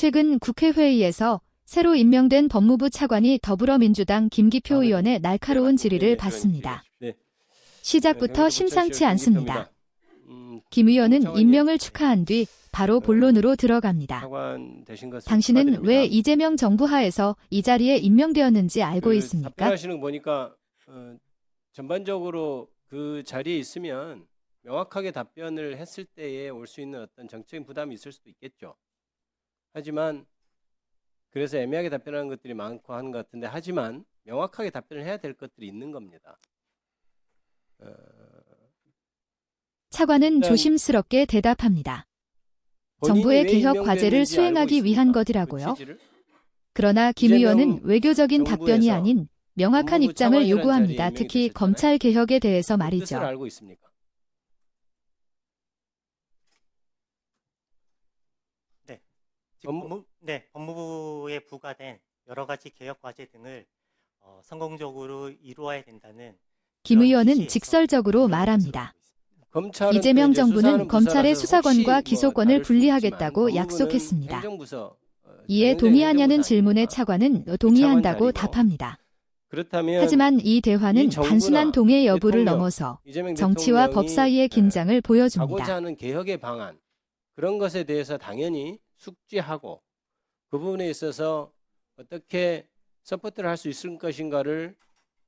최근 국회회의에서 새로 임명된 법무부 차관이 더불어민주당 김기표 다음에 의원의 날카로운 질의를 네, 받습니다. 네. 시작부터 심상치 않습니다. 음, 김 의원은. 임명을 축하한 뒤 바로 본론으로 들어갑니다. 당신은. 왜 이재명 정부 하에서 이 자리에 임명되었는지 알고 그 있습니까? 답변하시는 거 보니까 어, 전반적으로 그 자리에 있으면 명확하게 답변을 했을 때에 올 수 있는 어떤 정적인 부담이 있을 수도 있겠죠. 하지만 그래서 애매하게 답변하는 것들이 많고 하는 것 같은데 하지만 명확하게 답변을 해야 될 것들이 있는 겁니다. 어, 차관은 일단 조심스럽게 대답합니다. 정부의 왜 개혁 과제를 수행하기 위한? 것이라고요. 그? 그러나 김 의원은 외교적인 답변이 아닌 명확한 입장을 요구합니다. 특히 검찰 개혁에 대해서 그 말이죠. 뜻을 알고 있습니까? 지금 법무- 법무, 네, 법무부에 부과된 여러 가지 개혁 과제 등을 어, 성공적으로 이루어야 된다는 김 의원은 직설적으로 말합니다. 검찰은 이재명 이제 정부는 수사하는 검찰의 부서라서 수사권과 혹시 기소권을 뭐 다를 수도 분리하겠다고 있지만 약속했습니다. 법무부는 행정부서, 어, 이에 동의하냐는 질문에. 차관은 동의한다고. 답합니다. 그렇다면 하지만 이 대화는 이 정부나 단순한 동의 여부를 대통령, 넘어서 이재명 정치와 대통령이, 법 사이의 예, 긴장을 보여줍니다. 하는 개혁의 방안 그런 것에 대해서 당연히 숙지하고 그 부분에 있어서 어떻게 서포트를 할 수 있을 것인가를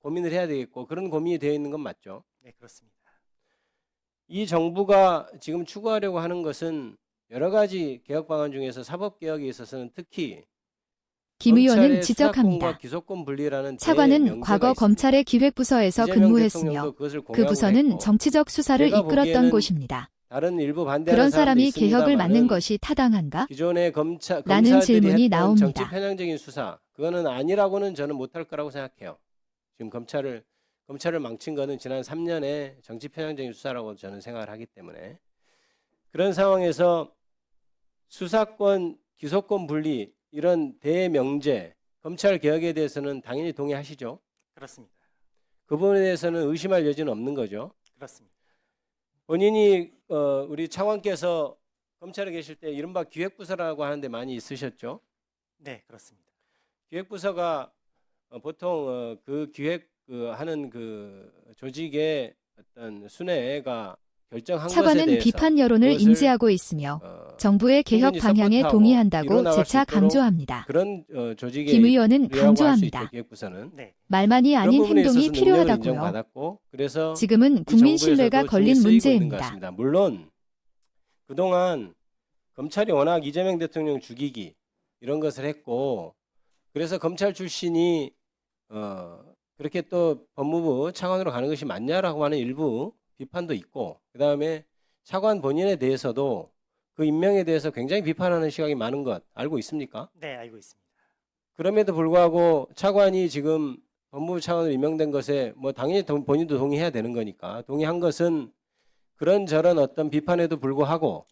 고민을 해야 되겠고 그런 고민이 되어 있는 건 맞죠. 네, 그렇습니다. 이 정부가 지금 추구하려고 하는 것은 여러 가지 개혁 방안 중에서 사법 개혁에 있어서는 특히 김 의원은 지적합니다. 수사권과 기소권 분리라는 차관은 과거. 검찰의 기획부서에서 근무했으며 그 부서는 했고 정치적 수사를 이끌었던 곳입니다. 다른 일부 반대하는 그런 사람이 개혁을 맡는 있습니다마는 것이 타당한가? 기존의 검찰 라는 질문이 나옵니다. 정치 편향적인 수사 그거는 아니라고는 저는 못할 거라고 생각해요. 지금 검찰을 검찰을 망친 거는 지난 3년의 정치 편향적인 수사라고 저는 생각을 하기 때문에 그런 상황에서 수사권 기소권 분리 이런 대명제 검찰 개혁에 대해서는 당연히 동의하시죠. 그렇습니다. 그 부분에 대해서는 의심할 여지는 없는 거죠. 그렇습니다. 본인이 어, 우리 차관께서 검찰에 계실 때 이른바 기획부서라고 하는데 많이 있으셨죠. 네, 그렇습니다. 기획부서가 어, 보통 어, 그 기획 그 하는 그 조직의 어떤 순회가 결정한 차관은 비판 여론을 인지하고 있으며 어, 정부의 개혁 방향에 동의한다고 재차 강조합니다. 그런 어, 조직의 김 의원은 강조합니다. 네, 말만이 아닌 행동이 필요하다고요. 지금은 이 국민 신뢰가 걸린 문제입니다. 물론 그동안 검찰이 워낙 이재명 대통령 죽이기 이런 것을 했고 그래서 검찰 출신이 어 그렇게 또 법무부 차관으로 가는 것이 맞냐라고 하는 일부 비판도 있고 그다음에 차관 본인에 대해서도 그 임명에 대해서 굉장히 비판하는 시각이 많은 것 알고 있습니까? 네, 알고 있습니다. 그럼에도 불구하고 차관이 지금 법무부 차관으로 임명된 것에 뭐 당연히 동- 본인도 동의해야 되는 거니까 동의한 것은 그런 저런 어떤 비판에도 불구하고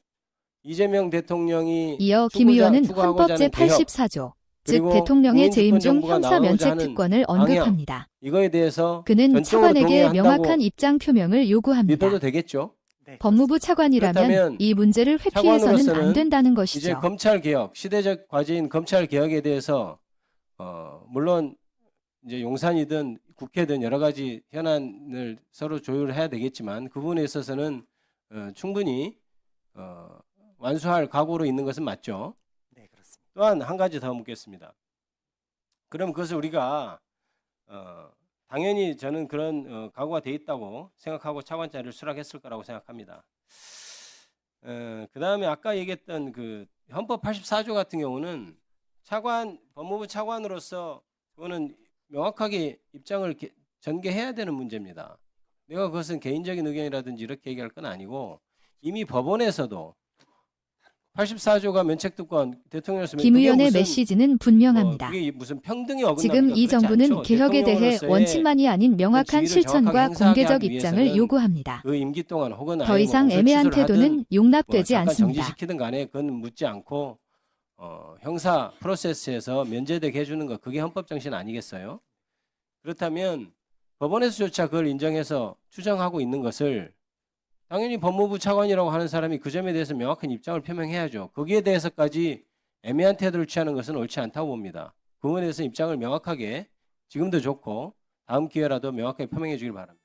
이재명 대통령이 이어 김 의원은 헌법 하는 개혁, 제84조, 즉 대통령의 재임 중 형사 면책 특권을 언급합니다. 이거에 대해서 그는 차관에게 명확한 입장 표명을 요구합니다. 믿어도 되겠죠. 네, 법무부 차관이라면 이 문제를 회피해서는 안 된다는 이제 것이죠. 검찰 개혁 시대적 과제인 검찰 개혁에 대해서 어 물론 이제 용산이든 국회든 여러 가지 현안을 서로 조율을 해야 되겠지만 그 부분에 있어서는 어, 충분히 어, 완수할 각오로 있는 것은 맞죠. 또한 한 가지 더 묻겠습니다. 그럼 그것을 우리가 어, 당연히 저는 그런 어, 각오가 돼 있다고 생각하고 차관 자리를 수락했을 거라고 생각합니다. 어, 그 다음에 아까 얘기했던 그 헌법 84조 같은 경우는 차관 법무부 차관으로서 그거는 명확하게 입장을 개- 전개해야 되는 문제입니다. 내가 그것은 개인적인 의견이라든지 이렇게 얘기할 건 아니고 이미 법원에서도 84조가 면책특권 대통령으로서 김 의원의 무슨 메시지는 뭐 분명합니다. 어긋납니까? 지금 이 정부는. 개혁에 대해 원칙만이 아닌 명확한 지위를 실천과 공개적 입장을 요구합니다. 그 임기 동안 혹은 더뭐 이상 애매한 태도는 뭐 용납되지 잠깐 않습니다. 정지시키든 간에 그건 묻지 않고 어, 형사 프로세스에서 면제되게 해주는 거 그게 헌법 정신 아니겠어요? 그렇다면 법원에서조차 그걸 인정해서 추정하고 있는 것을 당연히 법무부 차관이라고 하는 사람이 그 점에 대해서 명확한 입장을 표명해야죠. 거기에 대해서까지 애매한 태도를 취하는 것은 옳지 않다고 봅니다. 그 부분에 대해서 입장을 명확하게 지금도 좋고 다음 기회라도 명확하게 표명해 주길 바랍니다.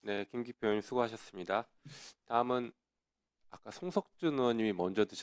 네, 김기표 의원님 수고하셨습니다. 다음은 아까 송석준 의원님이 먼저 드셨